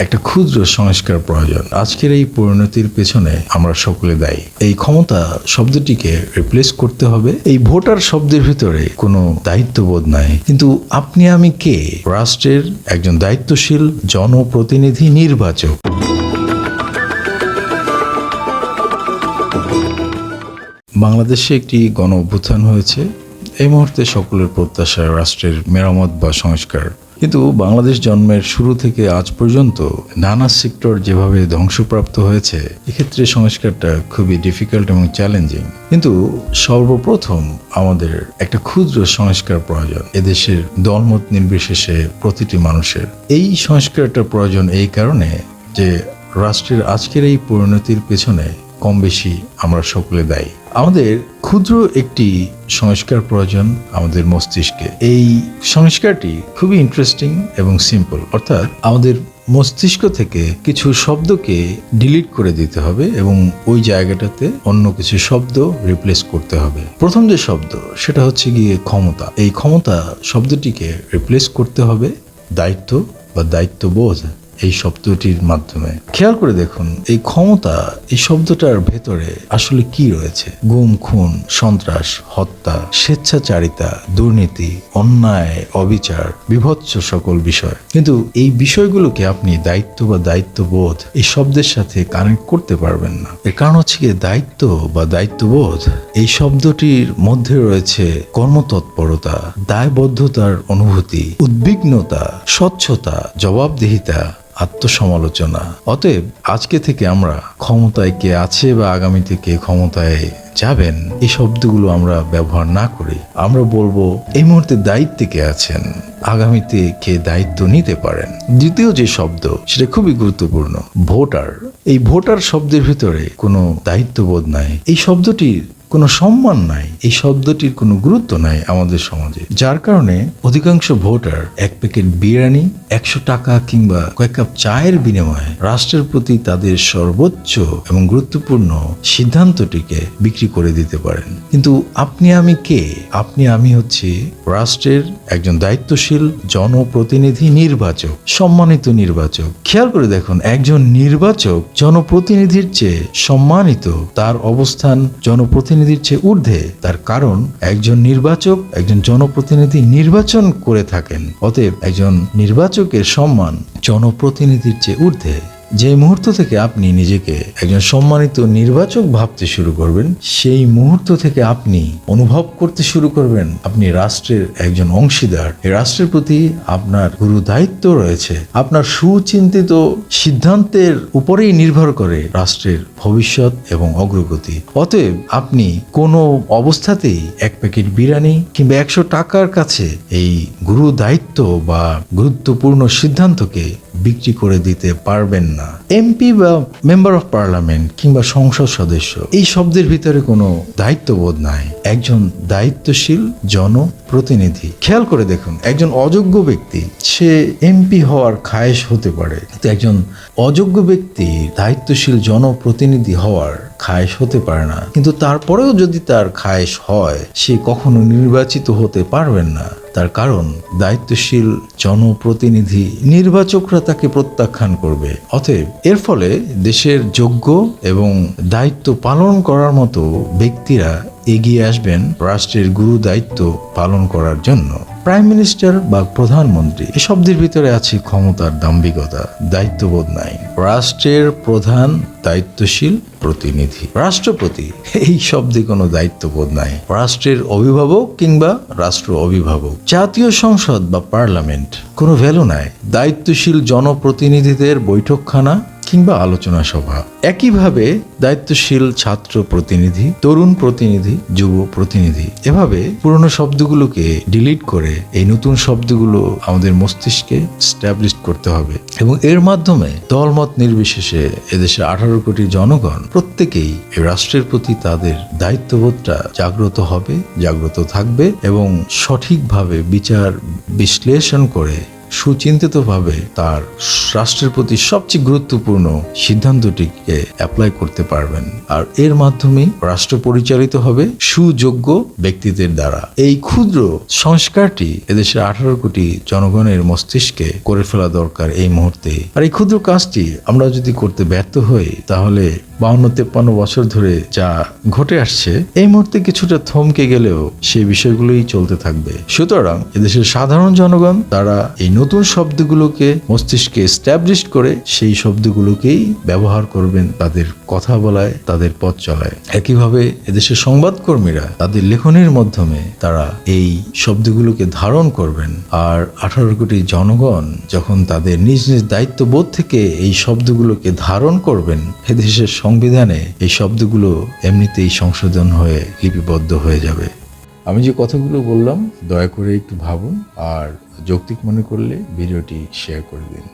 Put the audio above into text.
একটা ক্ষুদ্র সংস্কার প্রয়োজন। আজকের এই পরিণতির পেছনে আমরা সকলে দায়ী। এই ক্ষমতা শব্দটিকে রিপ্লেস করতে হবে। এই ভোটার শব্দের ভিতরে কোনো দায়িত্ববোধ নাই। কিন্তু আপনি, আমি কে? রাষ্ট্রের একজন দায়িত্বশীল জনপ্রতিনিধি নির্বাচক। বাংলাদেশে একটি গণ অভ্যুত্থান হয়েছে। এই মুহূর্তে সকলের প্রত্যাশা রাষ্ট্রের মেরামত বা সংস্কার কিন্তু বাংলাদেশ জন্মের শুরু থেকে আজ পর্যন্ত নানা সেক্টর যেভাবে ধ্বংসপ্রাপ্ত হয়েছে, এক্ষেত্রে সংস্কারটা খুবই ডিফিকাল্ট এবং চ্যালেঞ্জিং কিন্তু সর্বপ্রথম আমাদের একটা ক্ষুদ্র সংস্কার প্রয়োজন, এদেশের দলমত নির্বিশেষে প্রতিটি মানুষের। এই সংস্কারটা প্রয়োজন এই কারণে যে রাষ্ট্রের আজকের এই পরিণতির পেছনে কম বেশি আমরা সকলে দায়ী। আমাদের ক্ষুদ্র একটি সংস্কার প্রয়োজন আমাদের মস্তিষ্কে। এই সংস্কারটি খুবই ইন্টারেস্টিং এবং সিম্পল অর্থাৎ আমাদের মস্তিষ্ক থেকে কিছু শব্দকে ডিলিট করে দিতে হবে এবং ওই জায়গাটাতে অন্য কিছু শব্দ রিপ্লেস করতে হবে। প্রথম যে শব্দ, সেটা হচ্ছে গিয়ে ক্ষমতা। এই ক্ষমতা শব্দটিকে রিপ্লেস করতে হবে দায়িত্ব বা দায়িত্ববোধ। এই শব্দটির মাধ্যমে। খেয়াল করে দেখুন, এই ক্ষমতা, এই শব্দটার ভেতরে আসলে কি রয়েছে? গুম, খুন, সন্ত্রাস, হত্যা, স্বেচ্ছাচারিতা, দুর্নীতি, অন্যায়, অবিচার, বিভৎস সকল বিষয়। কিন্তু এই বিষয়গুলোকে আপনি দায়িত্ব বা দায়িত্ববোধ এই শব্দের সাথে কানেক্ট করতে পারবেন না। এর কারণ হচ্ছে গিয়ে দায়িত্ব বা দায়িত্ববোধ এই শব্দটির মধ্যে রয়েছে কর্মতৎপরতা, দায়বদ্ধতার অনুভূতি, উদ্বিগ্নতা, স্বচ্ছতা, জবাবদিহিতা আত্মসমালোচনা। অতএব আজকে থেকে আমরা ক্ষমতায় কে আছে বা আগামীতে কে ক্ষমতায় যাবেন এই শব্দগুলো আমরা ব্যবহার না করে আমরা বলব, এই মুহূর্তে দায়িত্বে কে আছেন? আগামীতে কে দায়িত্ব নিতে পারেন? দ্বিতীয় যে শব্দ, সেটা খুবই গুরুত্বপূর্ণ, ভোটার। এই ভোটার শব্দের ভিতরে কোনো দায়িত্ববোধ নাই। এই শব্দটির কোনো সম্মান নাই, এই শব্দটির কোনো গুরুত্ব নাই আমাদের সমাজে। যার কারণে অধিকাংশ ভোটার এক প্যাকেট বিরিয়ানি, একশো টাকা কিংবা কয়েক কাপ চায়ের বিনিময়ে রাষ্ট্রের প্রতি তাদের সর্বোচ্চ এবং গুরুত্বপূর্ণ সিদ্ধান্তটিকে বিক্রি করে দিতে পারেন। কিন্তু আপনি আমি কে? আপনি আমি হচ্ছে রাষ্ট্রের একজন দায়িত্বশীল জনপ্রতিনিধি নির্বাচক, সম্মানিত নির্বাচক। খেয়াল করে দেখুন, একজন নির্বাচক জনপ্রতিনিধির চেয়ে সম্মানিত তার অবস্থান জনপ্রতিনিধির চেয়ে ঊর্ধ্বে, তার কারণ একজন নির্বাচক একজন জনপ্রতিনিধি নির্বাচন করে থাকেন, অতএব একজন নির্বাচকের সম্মান জনপ্রতিনিধির চেয়ে ঊর্ধ্বে। যে মুহূর্ত থেকে আপনি নিজেকে একজন সম্মানিত নির্বাচক ভাবতে শুরু করবেন, সেই মুহূর্ত থেকে আপনি অনুভব করতে শুরু করবেন। আপনি রাষ্ট্রের একজন অংশীদার। এই রাষ্ট্রের প্রতি আপনার গুরু দায়িত্ব রয়েছে। আপনার সুচিন্তিত সিদ্ধান্তের উপরেই নির্ভর করে রাষ্ট্রের ভবিষ্যৎ এবং অগ্রগতি। অতএব আপনি কোনো অবস্থাতেই এক প্যাকেট বিরিয়ানি কিংবা একশো টাকার কাছে এই গুরু দায়িত্ব বা গুরুত্বপূর্ণ সিদ্ধান্তকে বিক্রি করে দিতে পারবেন না। এমপি বা মেম্বার অফ পার্লামেন্ট কিংবা সংসদ সদস্য, এই শব্দের ভিতরে কোনো দায়িত্ববোধ নাই। একজন দায়িত্বশীল জনপ্রতিনিধি খেয়াল করে দেখুন, একজন অযোগ্য ব্যক্তি, সে এমপি হওয়ার খায়েশ হতে পারে, কিন্তু একজন অযোগ্য ব্যক্তি দায়িত্বশীল জনপ্রতিনিধি হওয়ার খায়েশ হতে পারে না। কিন্তু তারপরেও যদি তার খায়েশ হয়, সে কখনো নির্বাচিত হতে পারবেন না। তার কারণ, দায়িত্বশীল জনপ্রতিনিধি নির্বাচকরা তাকে প্রত্যাখ্যান করবে। অতএব, এর ফলে দেশের যোগ্য এবং দায়িত্ব পালন করার মতো ব্যক্তিরা এগিয়ে আসবেন রাষ্ট্রের গুরু দায়িত্ব পালন করার জন্য। প্রাইম মিনিস্টার বা প্রধানমন্ত্রী এই শব্দের ভিতরে আছে ক্ষমতার দাম্ভিকতা, দায়িত্ববোধ নাই। রাষ্ট্রের প্রধান দায়িত্বশীল প্রতিনিধি। রাষ্ট্রপতি, এই শব্দে কোনো দায়িত্ববোধ নাই। রাষ্ট্রের অভিভাবক কিংবা রাষ্ট্র অভিভাবক, জাতীয় সংসদ বা পার্লামেন্ট, কোনো ভ্যালু নাই। দায়িত্বশীল জনপ্রতিনিধিদের বৈঠকখানা কিংবা আলোচনা সভা। একইভাবে দায়িত্বশীল ছাত্র প্রতিনিধি, তরুণ প্রতিনিধি, যুব প্রতিনিধি, এভাবে পুরনো শব্দগুলোকে ডিলিট করে এই নতুন শব্দগুলো আমাদের মস্তিষ্কে করতে হবে। এবং এর মাধ্যমে দলমত নির্বিশেষে এদেশে আঠারো কোটি জনগণ প্রত্যেকেই রাষ্ট্রের প্রতি তাদের দায়িত্ববোধটা জাগ্রত হবে, জাগ্রত থাকবে এবং সঠিকভাবে বিচার বিশ্লেষণ করে সুচিন্তিতভাবে তার রাষ্ট্রের প্রতি সবচেয়ে গুরুত্বপূর্ণ সিদ্ধান্তটিকে অ্যাপ্লাই করতে পারবেন। আর এর মাধ্যমে রাষ্ট্র পরিচালিত হবে সুযোগ্য ব্যক্তিদের দ্বারা। এই ক্ষুদ্র সংস্কারটি এদেশের আঠারো কোটি জনগণের মস্তিষ্কে করে ফেলা দরকার এই মুহূর্তে। আর এই ক্ষুদ্র কাজটি আমরা যদি করতে ব্যর্থ হই, তাহলে বাউন্ন, তেপ্পান্ন বছর ধরে যা ঘটে আসছে, এই মুহূর্তে কিছুটা থমকে গেলেও সেই বিষয়গুলোই চলতে থাকবে। সুতরাং এদেশের সাধারণ জনগণ, তারা এই নতুন শব্দগুলোকে মস্তিষ্কে স্ট্যাবলিশ করে সেই শব্দগুলোকেই ব্যবহার করবেন তাদের কথা বলায়, তাদের পথ চলায়। একইভাবে এদেশের সংবাদকর্মীরা তাদের লেখনের মাধ্যমে তারা এই শব্দগুলোকে ধারণ করবেন। আর আঠারো কোটি জনগণ যখন তাদের নিজ নিজ দায়িত্ববোধ থেকে এই শব্দগুলোকে ধারণ করবেন, এদেশের সংবিধানে এই শব্দগুলো এমনিতেই সংশোধন হয়ে লিপিবদ্ধ হয়ে যাবে। আমি যে কথাগুলো বললাম, দয়া করে একটু ভাবুন আর যৌক্তিক মনে করলে ভিডিওটি শেয়ার করে দিন।